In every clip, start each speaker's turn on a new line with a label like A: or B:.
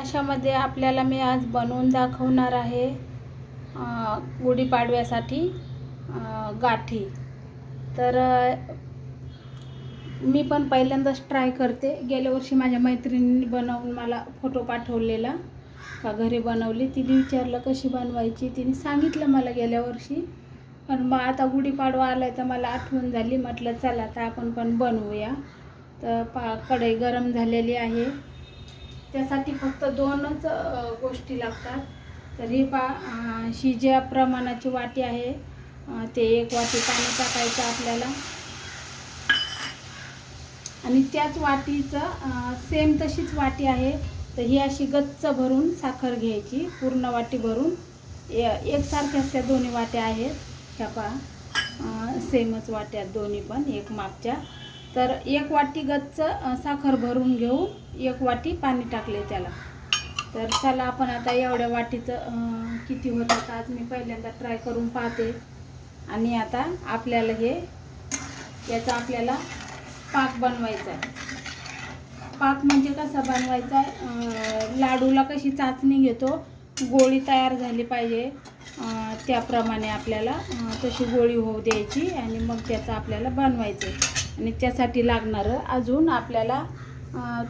A: अशामध्ये आपल्याला मी आज बनवून दाखवणार आहे गुढीपाडव्यासाठी गाठी. तर मी पण पहिल्यांदाच ट्राय करते. गेल्या वर्षी माझ्या मैत्रिणींनी बनवून मला फोटो पाठवलेला. का घरी बनवली. तिने विचारलं कशी बनवायची. तिने सांगितलं मला गेल्या वर्षी. पण मग आता गुढीपाडवा आला आहे तर मला आठवण झाली. म्हटलं चला आता आपण पण बनवूया. तर पा कढई गरम झालेली आहे. त्यासाठी फक्त दोनच गोष्टी लागतात. तर ही पा ही ज्या प्रमाणाची वाटी आहे ते एक वाटी पाणी टाकायचं आपल्याला. आणि त्याच वाटीचं सेम तशीच वाटी आहे. तर ही अशी गच्च भरून साखर घ्यायची पूर्ण वाटी भरून. एकसारख्या एकसारख्याच त्या दोन्ही वाट्या आहेत. ह्या पा सेमच वाट्या दोन्ही पण एक मागच्या. तर एक वाटी गच्च साखर भरून घेऊन एक वाटी पाणी टाकले त्याला. तर चला आपण आता एवढ्या वाटीचं किती होतं आज मी पहिल्यांदा ट्राय करून पाहते. आणि आता आपल्याला हे याचा आपल्याला पाक बनवायचा आहे. पाक म्हणजे कसा बनवायचा आहे? लाडूला कशी चाचणी घेतो? गोळी तयार झाली पाहिजे. त्याप्रमाणे आपल्याला तशी गोळी होऊ द्यायची आणि मग त्याचं आपल्याला बनवायचं आणि त्यासाठी लागणारं अजून आपल्याला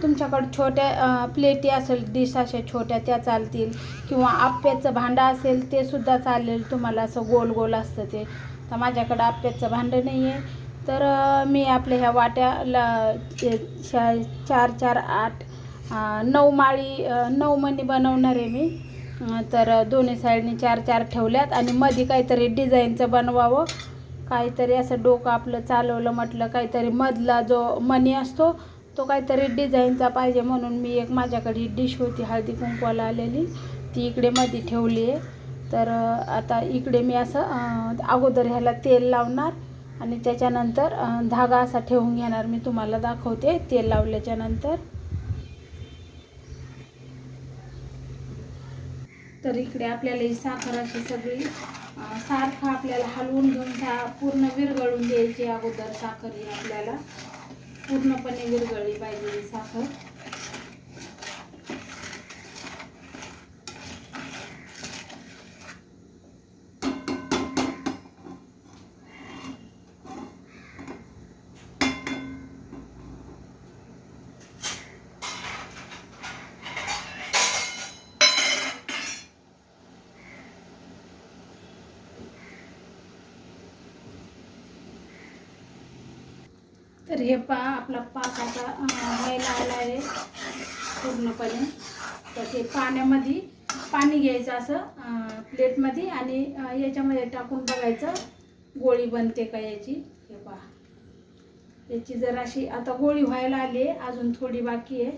A: तुमच्याकडं छोट्या प्लेटी असेल डिश अशा छोट्या त्या चालतील किंवा आप्याचं भांडं असेल ते सुद्धा चालेल. तुम्हाला असं गोल गोल असतं ते. तर माझ्याकडं आप्याचं भांडं नाही आहे तर मी आपल्या ह्या वाट्याला शा- चार चार आठ नऊ माळी नऊ मणी बनवणार आहे मी. तर दोन्ही साईडने चार चार ठेवल्यात आणि मध्ये काहीतरी डिझाईनचं बनवावं. काहीतरी असं डोकं आपलं चालवलं म्हटलं काहीतरी मधला जो मणी असतो तो काहीतरी डिझाईनचा पाहिजे म्हणून मी एक माझ्याकडे डिश होती हळदी कुंकवाला आलेली. ती इकडे मध्ये ठेवली आहे. तर आता इकडे मी असं अगोदर ह्याला तेल लावणार आणि त्याच्यानंतर धागा असा ठेवून घेणार. मी तुम्हाला दाखवते तेल लावल्याच्यानंतर तर इकडे आपल्याला ही साखर अशी सगळी सारखं आपल्याला हलवून घेऊन सा पूर्ण विरघळून द्यायची अगोदर साखर ही आपल्याला. पूर्णपणे विरघळली पाहिजे ही साखर. तर हे पा आपला पाक आता व्हायला आला आहे पूर्णपणे. तर ते पाण्यामध्ये पाणी घ्यायचं असं प्लेटमध्ये आणि याच्यामध्ये टाकून बघायचं गोळी बनते का याची. हे पहा. याची जर अशी आता गोळी व्हायला आली आहे अजून थोडी बाकी आहे.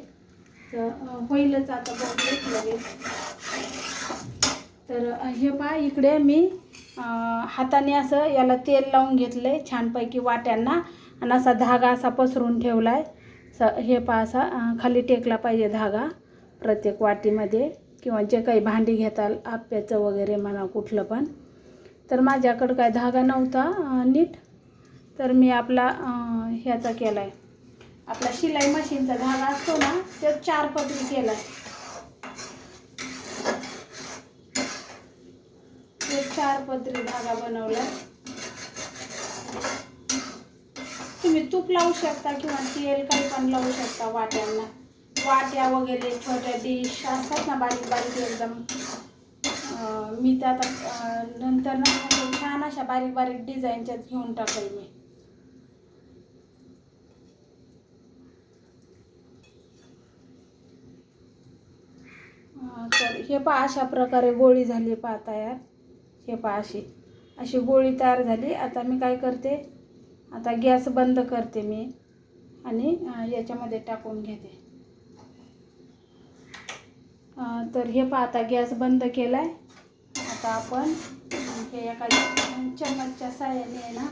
A: तर होईलच आता बघूया लगेच. तर हे पहा इकडे मी हाताने असं याला तेल लावून घेतलं आहे छानपैकी वाट्यांना. आणि असा धागा असा पसरून ठेवला आहे स हे पा असा खाली टेकला पाहिजे धागा प्रत्येक वाटीमध्ये किंवा जे काही भांडी घेताल आप्याचं वगैरे म्हणा कुठलं पण. तर माझ्याकडं काय धागा नव्हता नीट. तर मी आपला ह्याचा केला आहे आपला शिलाई मशीनचा धागा असतो ना तो चार पदरी केला आहे चार पदरी धागा बनवला तुम्ही तूप लावू शकता किंवा तेल काही पण लावू शकता वाट्यांना. वाट्या वगैरे छोट्या डिश असतात ना बारीक बारीक एकदम मी तर आता नंतर ना छान अशा बारीक बारीक डिझाईनच्या घेऊन टाकेल मी. तर हे पहा अशा प्रकारे गोळी झाली पाहता तयार. हे पहा अशी. अशी गोळी तयार झाली. आता मी काय करते आता गॅस बंद करते मी आणि याच्यामध्ये टाकून घेते. तर हे पाहता आता गॅस बंद केला आहे आता आपण हे एका चम्मचच्या साह्याने आहे ना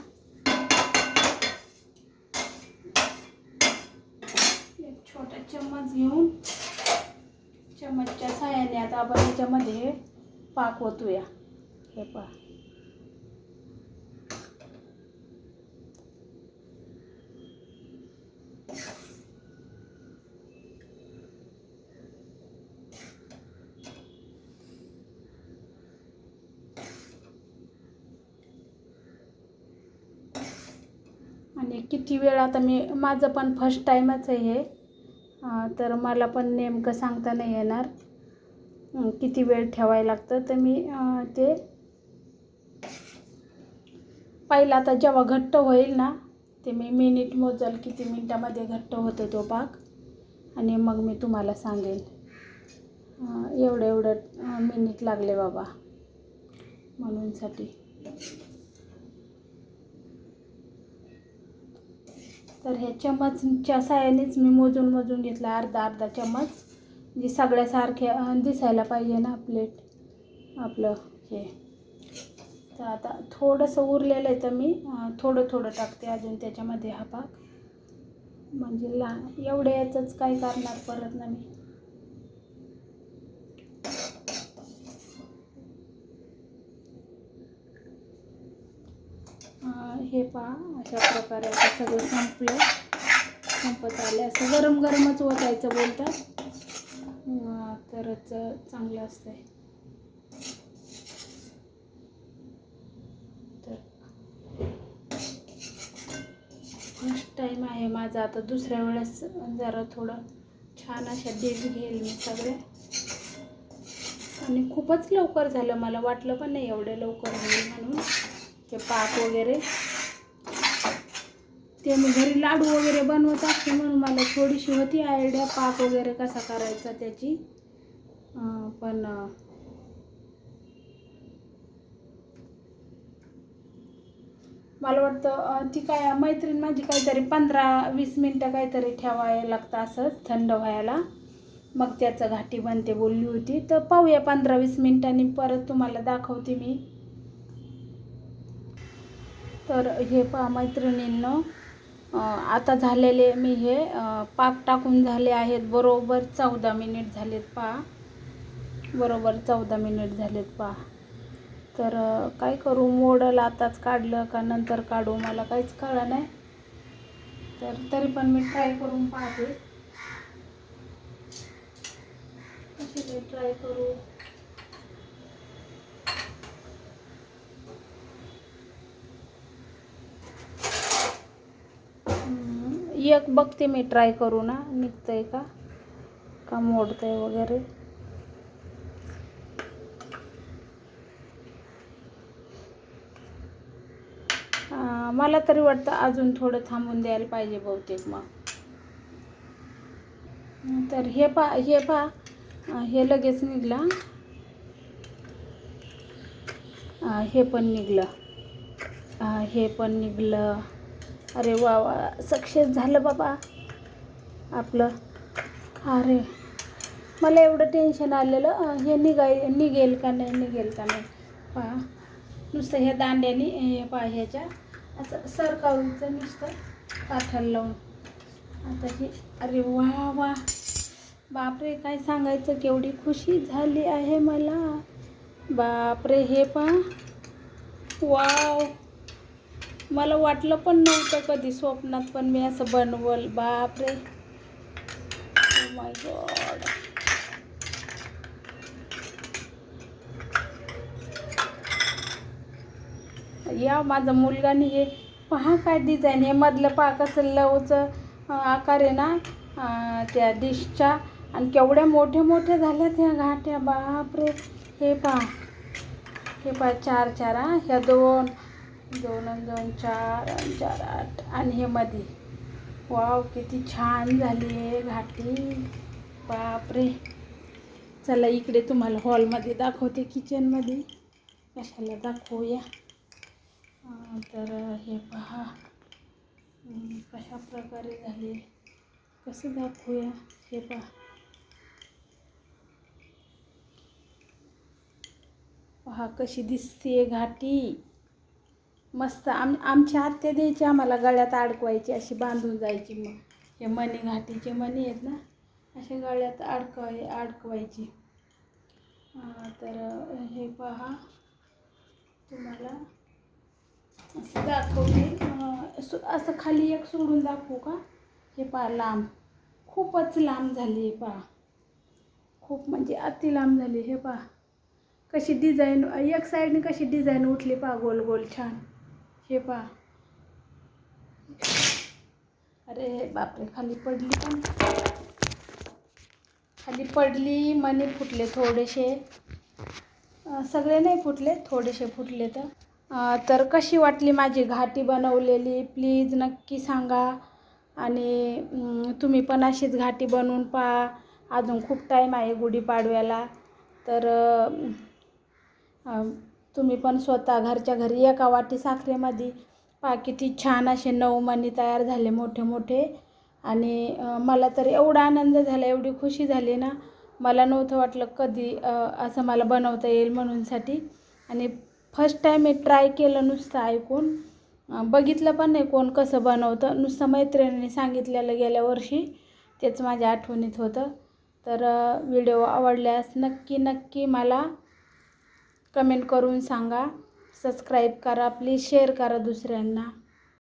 A: एक छोटा चम्मच घेऊन चम्मचच्या साह्याने आता आपण याच्यामध्ये पाक ओतूया हे पहा. आणि किती वेळ आता मी माझं पण फर्स्ट टाईमच आहे हे. तर मला पण नेमकं सांगता नाही येणार. किती वेळ ठेवायला लागतं तर मी ते पहिला आता जेव्हा घट्ट होईल ना ते मी मिनिट मोजल किती मिनटामध्ये घट्ट होतो तो पाक. आणि मग मी तुम्हाला सांगेल एवढं एवढं मिनिट लागले बाबा म्हणूनसाठी. तर ह्या चम्मचच्या साह्यानेच मी मोजून मोजून घेतला. अर्धा अर्धा चम्मच. जे सगळ्यासारखे दिसायला पाहिजे ना प्लेट आपलं हे. तर आता थोडंसं उरलेलं आहे तर मी थोडं थोडं टाकते अजून त्याच्यामध्ये हा पाक म्हणजे ला एवढ्या याचंच काय करणार परत ना मी. हे पहा अशा प्रकारे आता सगळं संपलं. संपत आले असं गरम गरमच ओतायचं बोलतात. तरच चांगलं असतंय. तर फर्स्ट टाईम आहे माझा. आता दुसऱ्या वेळेस जरा थोडं छान अशा डेट घेईल मी सगळे. आणि खूपच लवकर झालं. मला वाटलं पण नाही एवढे लवकर होईल म्हणून. ते पाक वगैरे. ते मी घरी लाडू वगैरे बनवत असते म्हणून मला थोडीशी होती आयडिया पाक वगैरे कसा करायचा त्याची. पण मला वाटतं ती काय मैत्रीण माझी काहीतरी पंधरा वीस मिनटं काहीतरी ठेवायला लागतं असंच थंड व्हायला. मग त्याचं घाटी बनते बोलली होती. तर पाहूया पंधरा वीस मिनटांनी परत तुम्हाला दाखवते मी. तर हे पहा मैत्रिणींनं. आता झालेले मी हे पाक टाकून झाले आहेत. बरोबर चौदा मिनिट झालेत पहा. बरोबर चौदा मिनिट झालेत पहा. तर काय करू? मोडल आताच काढलं का नंतर काढू? मला काहीच कळलं नाही. तर तरी पण मी ट्राय करून पाहते. कशी ट्राय करू? एक बघते मी ट्राय करू ना. निघतंय का? का मोडतंय वगैरे? मला तरी वाटतं अजून थोडं थांबून द्यायला पाहिजे बहुतेक मग. तर हे पा हे पा. हे लगेच निघला हे. पण निघलं. हे पण निघलं. अरे वा वा. सक्सेस झालं बाबा. आपलं. अरे. मला एवढं टेन्शन आलेलं. हे निघाय निघेल का नाही निघेल का नाही? पहा. नुसतं ह्या दांड्याने हे पहा ह्याच्या. असं सरकावूचं नुसतं काठाला लावून. आता हे अरे वा वा. बापरे काय सांगायचं? केवढी खुशी झाली आहे मला. बापरे हे पहा. वाव. मला वाटलं पण नव्हतं कधी स्वप्नात पण मी असं बनवल. बापरे. Oh माय गॉड या माझा मुलगाने हे पहा काय डिझाईन हे मधलं पहा कसं लवचं आकार आहे ना त्या डिशच्या आणि केवढ्या मोठ्या मोठ्या झाल्यात ह्या घाट्या. बापरे. हे पहा. हे पहा चार चार. हा ह्या दोन. दोन आणि दोन चार आणि चार आठ. आणि हे मध्ये वाव किती छान झाली आहे घाटी. बापरे. चला इकडे तुम्हाला हॉलमध्ये दाखवते किचनमध्ये. कशाला दाखवूया? तर हे पहा. कशा प्रकारे झाले. कसं दाखवूया? हे पहा. पहा कशी दिसते घाटी. मस्त. आम आमच्या आत्या द्यायची आम्हाला गळ्यात अडकवायची अशी बांधून जायची मग. हे मणी घाटीचे मणी आहेत ना असे गळ्यात अडकवाय अडकवायची. तर हे पहा. तुम्हाला असं दाखवते. सु असं खाली एक सोडून दाखवू का? हे पहा लांब. खूपच लांब झाली हे पहा. खूप म्हणजे अति लांब झाली हे पहा. कशी डिझाईन एक साईडने कशी डिझाईन उठली पहा गोल गोल छान. हे पहा. अरे बापरे खाली पडली पण. खाली पडली मनी फुटले थोडेसे. सगळे नाही फुटले थोडेसे फुटले तर. तर कशी वाटली माझी घाटी बनवलेली? प्लीज नक्की सांगा. आणि तुम्ही पण अशीच घाटी बनवून पहा. अजून खूप टाईम आहे गुढीपाडव्याला. तर तुम्ही पण स्वतः घरच्या घरी एका वाटी साखरेमध्ये पहा किती छान असे नऊ मणी तयार झाले मोठे मोठे. आणि मला तर एवढा आनंद झाला एवढी खुशी झाली ना. मला नव्हतं वाटलं कधी असं मला बनवता येईल म्हणूनसाठी. आणि फर्स्ट टाईम मी ट्राय केलं नुसतं ऐकून. बघितलं पण नाही कोण कसं बनवतं. नुसतं मैत्रिणीने सांगितलेलं गेल्या वर्षी तेच माझ्या आठवणीत होतं. तर व्हिडिओ आवडल्यास नक्की नक्की मला कमेंट करून सांगा. सबस्क्राईब करा प्लीज शेअर करा दुसऱ्यांना.